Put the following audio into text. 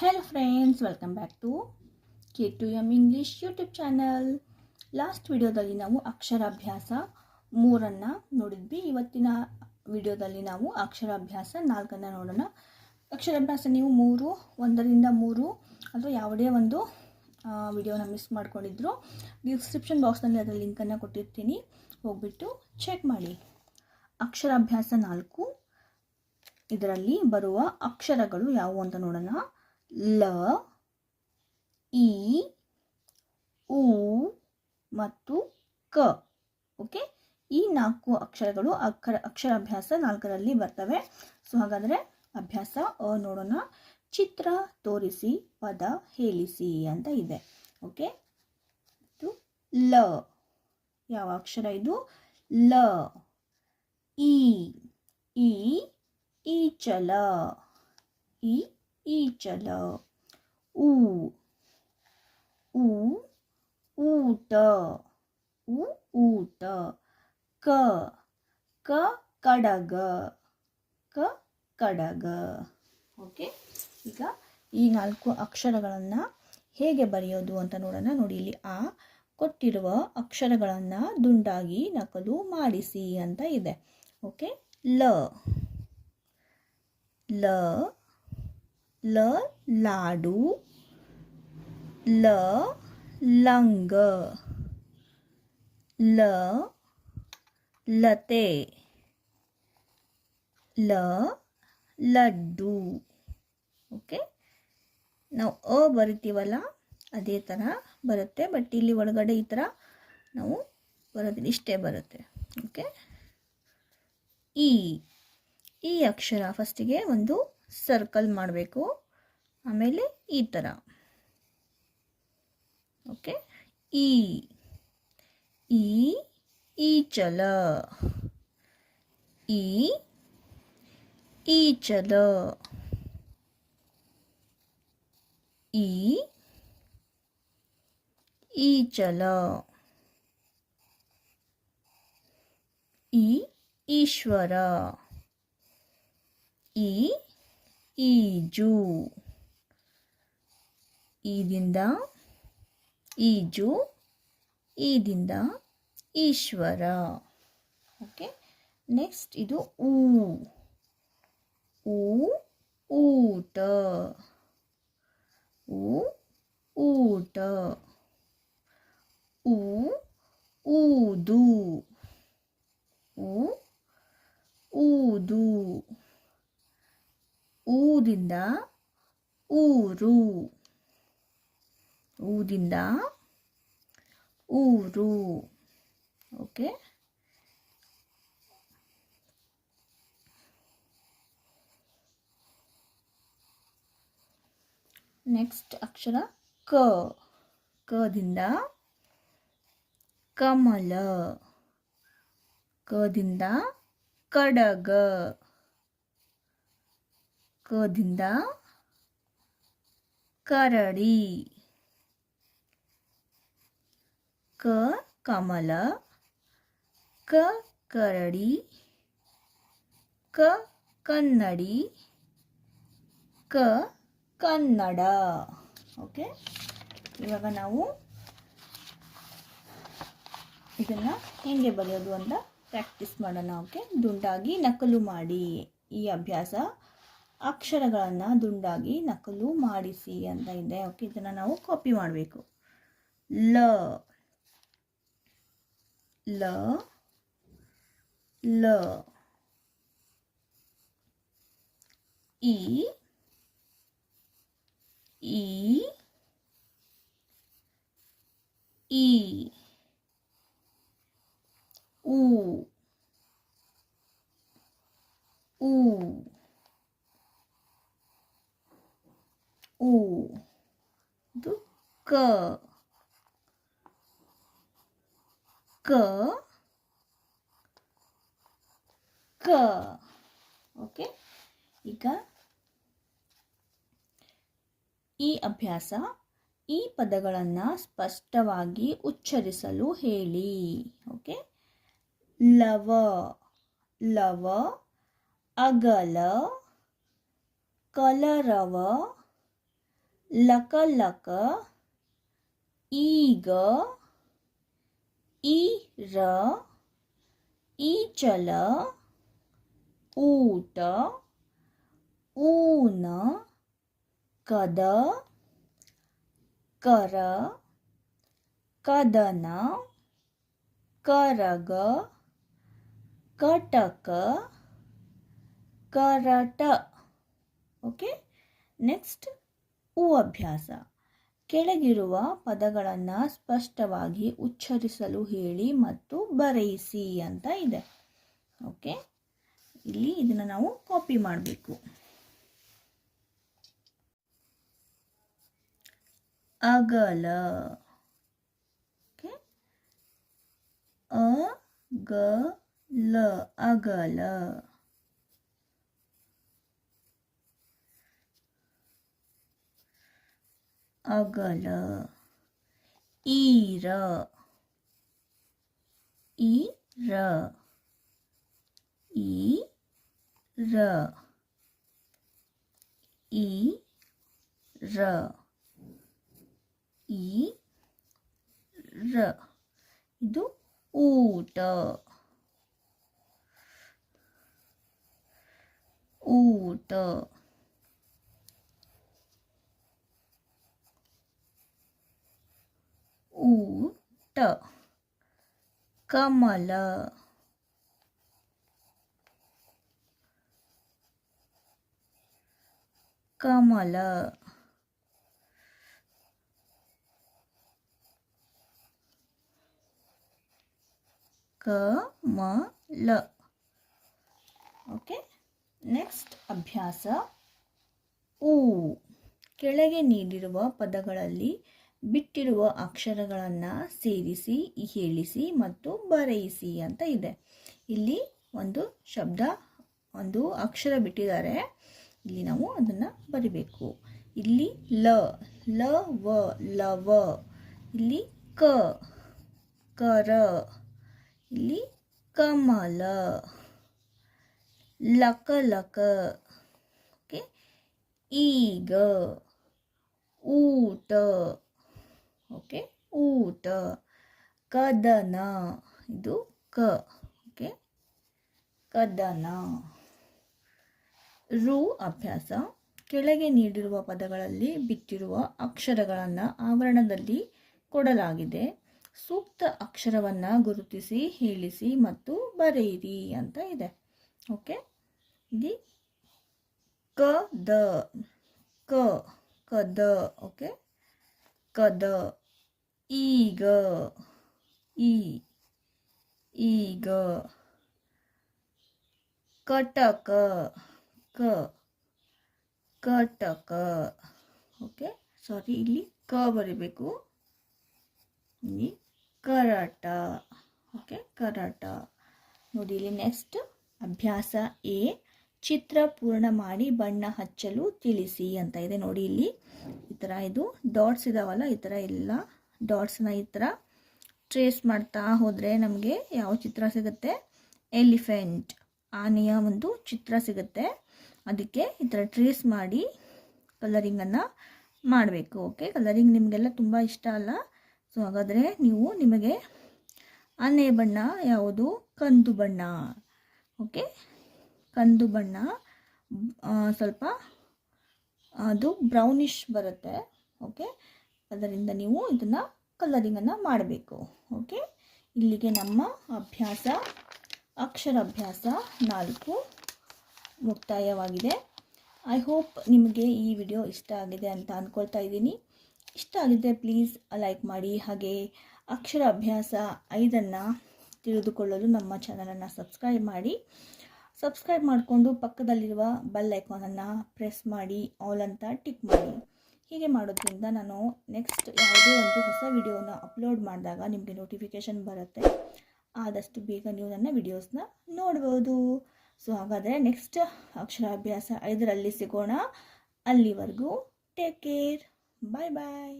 Hello friends welcome back to K to M English YouTube channel last ವಿಡಿಯೋದಲ್ಲಿ ನಾವು ಅಕ್ಷರಾಭ್ಯಾಸ ಮೂರನ್ನು ನೋಡಿದ್ವಿ. ಇವತ್ತಿನ ವಿಡಿಯೋದಲ್ಲಿ ನಾವು ಅಕ್ಷರಾಭ್ಯಾಸ ನಾಲ್ಕನ್ನು ನೋಡೋಣ. ಅಕ್ಷರಾಭ್ಯಾಸ ನೀವು ಮೂರು, ಒಂದರಿಂದ ಮೂರು ಅಥವಾ ಯಾವುದೇ ಒಂದು ವಿಡಿಯೋನ ಮಿಸ್ ಮಾಡ್ಕೊಂಡಿದ್ರು ಡಿಸ್ಕ್ರಿಪ್ಷನ್ ಬಾಕ್ಸ್ನಲ್ಲಿ ಅದರ ಲಿಂಕನ್ನು ಕೊಟ್ಟಿರ್ತೀನಿ. ಹೋಗ್ಬಿಟ್ಟು ಚೆಕ್ ಮಾಡಿ. ಅಕ್ಷರಾಭ್ಯಾಸ ನಾಲ್ಕು. ಇದರಲ್ಲಿ ಬರುವ ಅಕ್ಷರಗಳು ಯಾವುವು ಅಂತ ನೋಡೋಣ. ಲ, ಇ, ಉ ಮತ್ತು ಕ. ಓಕೆ ಈ ನಾಲ್ಕು ಅಕ್ಷರಗಳು ಅಕ್ಷರ, ಅಕ್ಷರಾಭ್ಯಾಸ ನಾಲ್ಕರಲ್ಲಿ ಬರ್ತವೆ. ಸೊ ಹಾಗಾದರೆ ಅಭ್ಯಾಸ ಅ ನೋಡೋಣ. ಚಿತ್ರ ತೋರಿಸಿ, ಪದ ಹೇಳಿಸಿ ಅಂತ ಇದೆ. ಓಕೆ ಮತ್ತು ಲ. ಯಾವ ಅಕ್ಷರ ಇದು? ಲ. ಇ ಈ ಈಚಲ. ಈ ಈಚಲ. ಊ. ಊ. ಊಟ. ಉ ಊಟ. ಕ. ಕ. ಕಡಗ. ಕ. ಕಡಗ. ಓಕೆ? ಈಗ ಈ ನಾಲ್ಕು ಅಕ್ಷರಗಳನ್ನು ಹೇಗೆ ಬರೆಯೋದು ಅಂತ ನೋಡೋಣ. ನೋಡಿ ಇಲ್ಲಿ ಆ ಕೊಟ್ಟಿರುವ ಅಕ್ಷರಗಳನ್ನು ದುಂಡಾಗಿ ನಕಲು ಮಾಡಿಸಿ ಅಂತ ಇದೆ. ಓಕೆ? ಲ. ಲ. ಲ ಲಾಡು, ಲ ಲಂಗ, ಲ ಲತೆ, ಲ ಲಡ್ಡು. ಓಕೆ? ನಾವು ಅ ಬರಿತೀವಲ್ಲ, ಅದೇ ಥರ ಬರುತ್ತೆ. ಬಟ್ ಇಲ್ಲಿ ಒಳಗಡೆ ಈ ಥರ ನಾವು ಬರೋದಿಲ್ಲ ಇಷ್ಟೇ ಬರುತ್ತೆ. ಓಕೆ? ಈ ಈ ಅಕ್ಷರ ಫಸ್ಟಿಗೆ ಒಂದು ಸರ್ಕಲ್ ಮಾಡಬೇಕು. ಆಮೇಲೆ ಈ ಥರ ಓಕೆ ಈ ಈ ಈಚಲ ಈ ಈಚಲ ಈ ಈಚಲ ಈ ಈಶ್ವರ. ಈ ಈಜು. ಈದಿಂದ ಈಜು, ಈದಿಂದ ಈಶ್ವರ. ಓಕೆ, ನೆಕ್ಸ್ಟ್ ಇದು ಊ. ಊ, ಊಟ. ಊ ಊಟ. ಊ, ಊದು ಊ ಊದು ಊದಿಂದ ಊರು. ಊದಿಂದ ಊರು. ಓಕೆ. ನೆಕ್ಸ್ಟ್ ಅಕ್ಷರ ಕ. ಕದಿಂದ ಕಮಲ. ಕದಿಂದ ಕಡಗ. ಕದಿಂದ ಕರಡಿ ಕ ಕಮಲ ಕ ಕರಡಿ ಕ ಕನ್ನಡಿ ಕ ಕನ್ನಡ. ಓಕೆ? ಇವಾಗ ನಾವು ಇದನ್ನು ಹೇಗೆ ಬರೆಯೋದು ಅಂತ ಪ್ರಾಕ್ಟೀಸ್ ಮಾಡೋಣ, ಓಕೆ? ದುಂಡಾಗಿ ನಕಲು ಮಾಡಿ ಈ ಅಭ್ಯಾಸ. ಅಕ್ಷರಗಳನ್ನು ದುಂಡಾಗಿ ನಕಲು ಮಾಡಿಸಿ ಅಂತ ಇದೆ. ಓಕೆ ಇದನ್ನು ನಾವು ಕಾಪಿ ಮಾಡಬೇಕು. ಲ ಲ ಲ, ಇ ಇ ಈ ಊ ಊ ಊ ಇದು ಕ ಕ ಕ. ಓಕೆ ಈಗ ಈ ಅಭ್ಯಾಸ ಈ ಪದಗಳನ್ನು ಸ್ಪಷ್ಟವಾಗಿ ಉಚ್ಚರಿಸಲು ಹೇಳಿ. ಓಕೆ ಲವ ಲವ, ಅಗಲ, ಕಲರವ ಲಕ ಲಕ ಈಗ ಈರ ಈಚಲ ಊಟ ಊನ ಕದ ಕರ ಕದನ ಕರಗ ಕಟಕ ಕರಟ ಓಕೆ ನೆಕ್ಸ್ಟ್ ಉ ಅಭ್ಯಾಸ ಕೆಳಗಿರುವ ಪದಗಳನ್ನು ಸ್ಪಷ್ಟವಾಗಿ ಉಚ್ಚರಿಸಲು ಹೇಳಿ ಮತ್ತು ಬರೆಯಿಸಿ ಅಂತ ಇದೆ. ಓಕೆ ಇಲ್ಲಿ ಇದನ್ನು ನಾವು ಕಾಪಿ ಮಾಡಬೇಕು. ಅಗಲ. ಓಕೆ ಅ ಗ ಲ ಅಗಲ. ಅಗಲ ಈರ ಈರ ಈ ರ ಈ ರ ಈ ರ ಇದು ಊಟ. ಊಟ ಊಟ ಕಮಲ ಕಮಲ ಕಮಲ ಓಕೆ ನೆಕ್ಸ್ಟ್ ಅಭ್ಯಾಸ ಊ ಕೆಳಗೆ ನೀಡಿರುವ ಪದಗಳಲ್ಲಿ ಬಿಟ್ಟಿರುವ ಅಕ್ಷರಗಳನ್ನು ಸೇರಿಸಿ, ಹೇಳಿಸಿ ಮತ್ತು ಬರೆಯಿಸಿ ಅಂತ ಇದೆ. ಇಲ್ಲಿ ಒಂದು ಶಬ್ದ, ಒಂದು ಅಕ್ಷರ ಬಿಟ್ಟಿದ್ದಾರೆ. ಇಲ್ಲಿ ನಾವು ಅದನ್ನು ಬರಿಬೇಕು. ಇಲ್ಲಿ ಲ ಲ, ವ ಲವ ಇಲ್ಲಿ ಕ ಕರ ಇಲ್ಲಿ ಕಮಲ ಲಕ ಲಕ ಓಕೆ? ಈಗ, ಊಟ. ಓಕೆ ಊಟ. ಕದನ. ಇದು ಕ. ಓಕೆ ಕದನ. ರು ಅಭ್ಯಾಸ. ಕೆಳಗೆ ನೀಡಿರುವ ಪದಗಳಲ್ಲಿ ಬಿತ್ತಿರುವ ಅಕ್ಷರಗಳನ್ನು ಆವರಣದಲ್ಲಿ ಕೊಡಲಾಗಿದೆ. ಸೂಕ್ತ ಅಕ್ಷರವನ್ನು ಗುರುತಿಸಿ, ಹೇಳಿಸಿ ಮತ್ತು ಬರೆಯಿರಿ ಅಂತ ಇದೆ. ಓಕೆ ಇಲ್ಲಿ ಕ ದ. ಕ. ಕದ. ಓಕೆ ಕದ ಈಗ ಈ ಈಗ ಕಟಕ, ಕ ಕಟಕ ಓಕೆ, ಸಾರಿ, ಇಲ್ಲಿ ಕ ಬರಿಬೇಕು. ಇಲ್ಲಿ ಕರಾಟ, ಓಕೆ, ಕರಾಟ. ನೋಡಿ, ಇಲ್ಲಿ ನೆಕ್ಸ್ಟ್ ಅಭ್ಯಾಸ ಎ. ಚಿತ್ರ ಪೂರ್ಣ ಮಾಡಿ ಬಣ್ಣ ಹಚ್ಚಲು ತಿಳಿಸಿ ಅಂತ ಇದೆ ನೋಡಿ ಇಲ್ಲಿ. ಈ ಥರ ಇದು ಡಾಟ್ಸ್ ಇದಾವಲ್ಲ, ಈ ಥರ ಎಲ್ಲ ಡಾಟ್ಸ್ನ ಈ ಥರ ಟ್ರೇಸ್ ಮಾಡ್ತಾ ಹೋದರೆ ನಮಗೆ ಯಾವ ಚಿತ್ರ ಸಿಗುತ್ತೆ? ಎಲಿಫೆಂಟ್. ಆನೆಯ ಒಂದು ಚಿತ್ರ ಸಿಗುತ್ತೆ. ಅದಕ್ಕೆ ಈ ಥರ ಟ್ರೇಸ್ ಮಾಡಿ ಕಲರಿಂಗನ್ನು ಮಾಡಬೇಕು, ಓಕೆ? ಕಲರಿಂಗ್ ನಿಮಗೆಲ್ಲ ತುಂಬ ಇಷ್ಟ ಅಲ್ಲ? ಸೊ ಹಾಗಾದರೆ ನೀವು ನಿಮಗೆ ಆನೆಯ ಬಣ್ಣ ಯಾವುದು? ಕಂದು ಬಣ್ಣ, ಓಕೆ? ಕಂದು ಬಣ್ಣ ಸ್ವಲ್ಪ ಅದು ಬ್ರೌನಿಶ್ ಬರುತ್ತೆ ಓಕೆ ಅದರಿಂದ ನೀವು ಇದನ್ನು ಕಲರಿಂಗನ್ನು ಮಾಡಬೇಕು ಓಕೆ ಇಲ್ಲಿಗೆ ನಮ್ಮ ಅಭ್ಯಾಸ ಅಕ್ಷರಾಭ್ಯಾಸ ನಾಲ್ಕು ಮುಕ್ತಾಯವಾಗಿದೆ. ಐ ಹೋಪ್ ನಿಮಗೆ ಈ ವಿಡಿಯೋ ಇಷ್ಟ ಆಗಿದೆ ಅಂತ ಅಂದ್ಕೊಳ್ತಾ ಇದ್ದೀನಿ. ಇಷ್ಟ ಆಗಿದ್ದರೆ ಪ್ಲೀಸ್ ಲೈಕ್ ಮಾಡಿ, ಹಾಗೆ ಅಕ್ಷರ ಅಭ್ಯಾಸ ಐದನ್ನು ತಿಳಿದುಕೊಳ್ಳಲು ನಮ್ಮ ಚಾನಲನ್ನು ಸಬ್ಸ್ಕ್ರೈಬ್ ಮಾಡಿ. ಸಬ್ಸ್ಕ್ರೈಬ್ ಮಾಡಿಕೊಂಡು ಪಕ್ಕದಲ್ಲಿರುವ ಬೆಲ್ ಐಕಾನನ್ನು ಪ್ರೆಸ್ ಮಾಡಿ ಆಲ್ ಅಂತ ಟಿಕ್ ಮಾಡಿ. ಹೀಗೆ ಮಾಡೋದ್ರಿಂದ ನಾನು ನೆಕ್ಸ್ಟ್ ಯಾವುದೇ ಒಂದು ಹೊಸ ವಿಡಿಯೋನ ಅಪ್ಲೋಡ್ ಮಾಡಿದಾಗ ನಿಮಗೆ ನೋಟಿಫಿಕೇಷನ್ ಬರುತ್ತೆ. ಆದಷ್ಟು ಬೇಗ ನೀವು ನನ್ನ ವಿಡಿಯೋಸ್ನ ನೋಡ್ಬೋದು. ಸೊ ಹಾಗಾದರೆ ನೆಕ್ಸ್ಟ್ ಅಕ್ಷರಾಭ್ಯಾಸ ಐದರಲ್ಲಿ ಸಿಗೋಣ. ಅಲ್ಲಿವರೆಗೂ ಟೇಕ್ ಕೇರ್ ಬಾಯ್ ಬಾಯ್